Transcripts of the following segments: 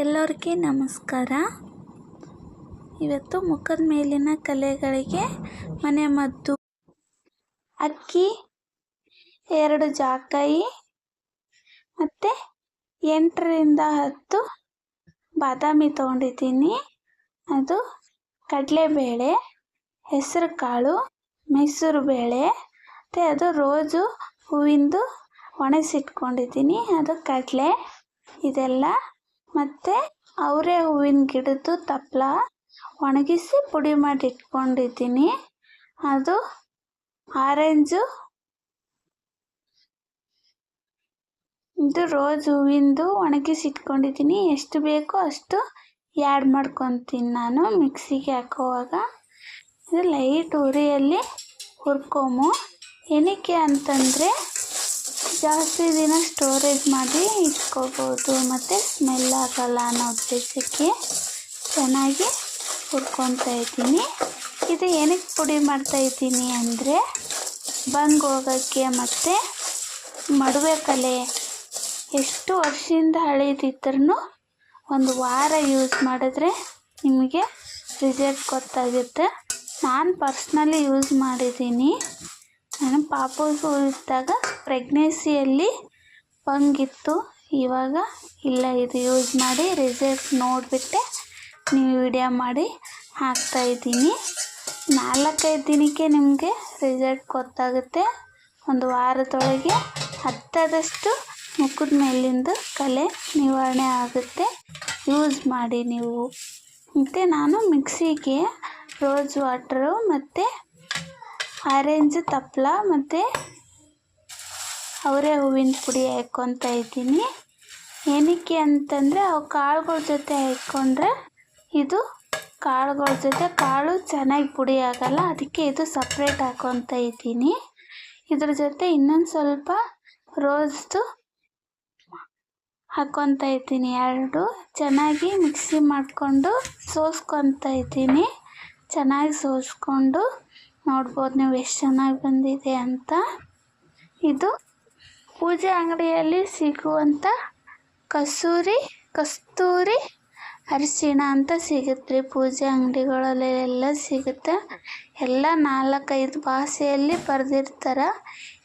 ಎಲ್ಲರಿಗೆ ನಮಸ್ಕಾರ. ಇವತ್ತು ಮುಖದ ಮೇಲಿನ ಕಲೆಗಳಿಗೆ ಮನೆಮದ್ದು ಅಕ್ಕಿ, ಎರಡು ಜಾಕಾಯಿ ಮತ್ತು ಎಂಟರಿಂದ ಹತ್ತು ಬಾದಾಮಿ ತೊಗೊಂಡಿದ್ದೀನಿ. ಅದು ಕಡಲೆಬೇಳೆ ಹೆಸರು ಕಾಳು ಮೈಸೂರು ಬೇಳೆ ಮತ್ತು ಅದು ರೋಜು ಹೂವಿಂದು ಒಣಸಿಟ್ಕೊಂಡಿದ್ದೀನಿ ಅದು ಕಡಲೆ, ಇದೆಲ್ಲ ಮತ್ತು ಅವರೇ ಹೂವಿನ ಗಿಡದ್ದು ತಪ್ಪಲ ಒಣಗಿಸಿ ಪುಡಿ ಮಾಡಿ ಇಟ್ಕೊಂಡಿದ್ದೀನಿ. ಅದು ಆರೆಂಜು. ಇದು ರೋಜ್ ಹೂವಿಂದು ಒಣಗಿಸಿ ಇಟ್ಕೊಂಡಿದ್ದೀನಿ. ಎಷ್ಟು ಬೇಕೋ ಅಷ್ಟು ಆ್ಯಡ್ ಮಾಡ್ಕೊತೀನಿ ನಾನು ಮಿಕ್ಸಿಗೆ ಹಾಕೋವಾಗ. ಇದು ಲೈಟ್ ಉರಿಯಲ್ಲಿ ಹುರ್ಕೊಮು. ಏನಕ್ಕೆ ಅಂತಂದರೆ ಜಾಸ್ತಿ ದಿನ ಸ್ಟೋರೇಜ್ ಮಾಡಿ ಇಟ್ಕೋಬೋದು. ಮತ್ತು ಸ್ಮೆಲ್ ಆಗಲ್ಲ ಅನ್ನೋ ಉದ್ದೇಶಕ್ಕೆ ಚೆನ್ನಾಗಿ ಹುರ್ಕೊತಾ ಇದ್ದೀನಿ. ಇದು ಏನಕ್ಕೆ ಪುಡಿ ಮಾಡ್ತಾ ಇದ್ದೀನಿ ಅಂದರೆ ಬಂಗ್ ಹೋಗೋಕ್ಕೆ ಮತ್ತು ಮಡುವೆ ಕಲೆ. ಎಷ್ಟು ವರ್ಷದಿಂದ ಹಳೇದಿದ್ರೂ ಒಂದು ವಾರ ಯೂಸ್ ಮಾಡಿದ್ರೆ ನಿಮಗೆ ರಿಸಲ್ಟ್ ಗೊತ್ತಾಗುತ್ತೆ. ನಾನು ಪರ್ಸ್ನಲಿ ಯೂಸ್ ಮಾಡಿದ್ದೀನಿ. ನಾನು ಪಾಪುಗೂ ಇದ್ದಾಗ ಪ್ರೆಗ್ನೆನ್ಸಿಯಲ್ಲಿ ಪಂಗಿತ್ತು. ಇವಾಗ ಇಲ್ಲ, ಇದು ಯೂಸ್ ಮಾಡಿ ರಿಸಲ್ಟ್ ನೋಡಿಬಿಟ್ಟೆ. ನೀವು ವಿಡಿಯೋ ಮಾಡಿ ಹಾಕ್ತಾಯಿದ್ದೀನಿ ನಾಲ್ಕೈದು ದಿನಕ್ಕೆ ನಿಮಗೆ ರಿಸಲ್ಟ್ ಗೊತ್ತಾಗುತ್ತೆ. ಒಂದು ವಾರದೊಳಗೆ ಹತ್ತದಷ್ಟು ಮುಖದ ಮೇಲಿಂದ ಕಲೆ ನಿವಾರಣೆ ಆಗುತ್ತೆ. ಯೂಸ್ ಮಾಡಿ ನೀವು. ಮತ್ತು ನಾನು ಮಿಕ್ಸಿಗೆ ರೋಸ್ ವಾಟ್ರು ಮತ್ತು ಆರೆಂಜ್ ತಪ್ಪಲ ಮತ್ತು ಅವರೇ ಹೂವಿನ ಪುಡಿ ಹಾಕ್ಕೊತಾ ಇದ್ದೀನಿ. ಏನಕ್ಕೆ ಅಂತಂದರೆ ಅವು ಕಾಳುಗಳ ಜೊತೆ ಹಾಕ್ಕೊಂಡ್ರೆ ಇದು ಕಾಳುಗಳ ಜೊತೆ, ಕಾಳು ಚೆನ್ನಾಗಿ ಪುಡಿ ಆಗಲ್ಲ, ಅದಕ್ಕೆ ಇದು ಸಪ್ರೇಟ್ ಹಾಕ್ಕೊತ ಇದ್ದೀನಿ. ಇದ್ರ ಜೊತೆ ಇನ್ನೊಂದು ಸ್ವಲ್ಪ ರೋಸ್ದು ಹಾಕ್ಕೊತ ಇದ್ದೀನಿ ಎರಡು. ಚೆನ್ನಾಗಿ ಮಿಕ್ಸಿ ಮಾಡಿಕೊಂಡು ಸೋಸ್ಕೊತ ಇದ್ದೀನಿ. ಚೆನ್ನಾಗಿ ಸೋಸ್ಕೊಂಡು ನೋಡ್ಬೋದು ನೀವು ಎಷ್ಟು ಚೆನ್ನಾಗಿ ಬಂದಿದೆ ಅಂತ. ಇದು ಪೂಜೆ ಅಂಗಡಿಯಲ್ಲಿ ಸಿಗುವಂಥ ಕಸೂರಿ, ಕಸ್ತೂರಿ, ಅರಿಶಿಣ ಅಂತ ಸಿಗುತ್ತೆ ಪೂಜೆ ಅಂಗಡಿಗಳಲ್ಲಿ ಎಲ್ಲ ಸಿಗುತ್ತೆ. ಎಲ್ಲ ನಾಲ್ಕೈದು ಭಾಷೆಯಲ್ಲಿ ಬರೆದಿರ್ತಾರೆ.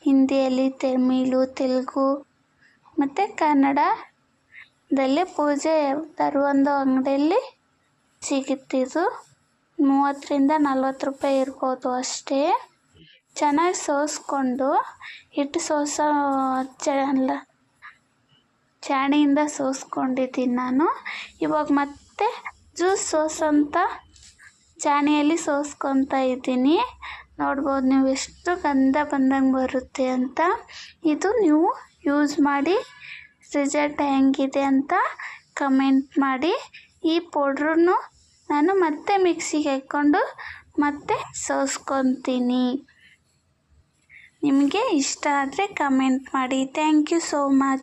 ಹಿಂದಿಯಲ್ಲಿ ತಮಿಳು, ತೆಲುಗು ಮತ್ತು ಕನ್ನಡದಲ್ಲಿ ಪೂಜೆ ತರುವೊಂದು ಅಂಗಡಿಯಲ್ಲಿ ಸಿಗುತ್ತಿದ್ದು ಮೂವತ್ತರಿಂದ ನಲ್ವತ್ತು ರೂಪಾಯಿ ಇರ್ಬೋದು ಅಷ್ಟೇ. ಚೆನ್ನಾಗಿ ಸೋಸ್ಕೊಂಡು ಹಿಟ್ಟು ಸೋಸೋ ಚಲ್ಲ ಚಾಣಿಯಿಂದ ಸೋಸ್ಕೊಂಡಿದ್ದೀನಿ ನಾನು. ಇವಾಗ ಮತ್ತೆ ಜ್ಯೂಸ್ ಸೋಸೋಂಥ ಚಾಣಿಯಲ್ಲಿ ಸೋಸ್ಕೊತಾ ಇದ್ದೀನಿ. ನೋಡ್ಬೋದು ನೀವು ಎಷ್ಟು ಗಂಧ ಬಂದಂಗೆ ಬರುತ್ತೆ ಅಂತ. ಇದು ನೀವು ಯೂಸ್ ಮಾಡಿ, ರಿಸಲ್ಟ್ ಹೆಂಗಿದೆ ಅಂತ ಕಮೆಂಟ್ ಮಾಡಿ. ಈ ಪೌಡ್ರನ್ನು ನಾನು ಮತ್ತೆ ಮಿಕ್ಸಿಗೆ ಹಾಕ್ಕೊಂಡು ಮತ್ತೆ ಸೋಸ್ಕೊತೀನಿ. ನಿಮಗೆ ಇಷ್ಟ ಆದರೆ ಕಮೆಂಟ್ ಮಾಡಿ. Thank you so much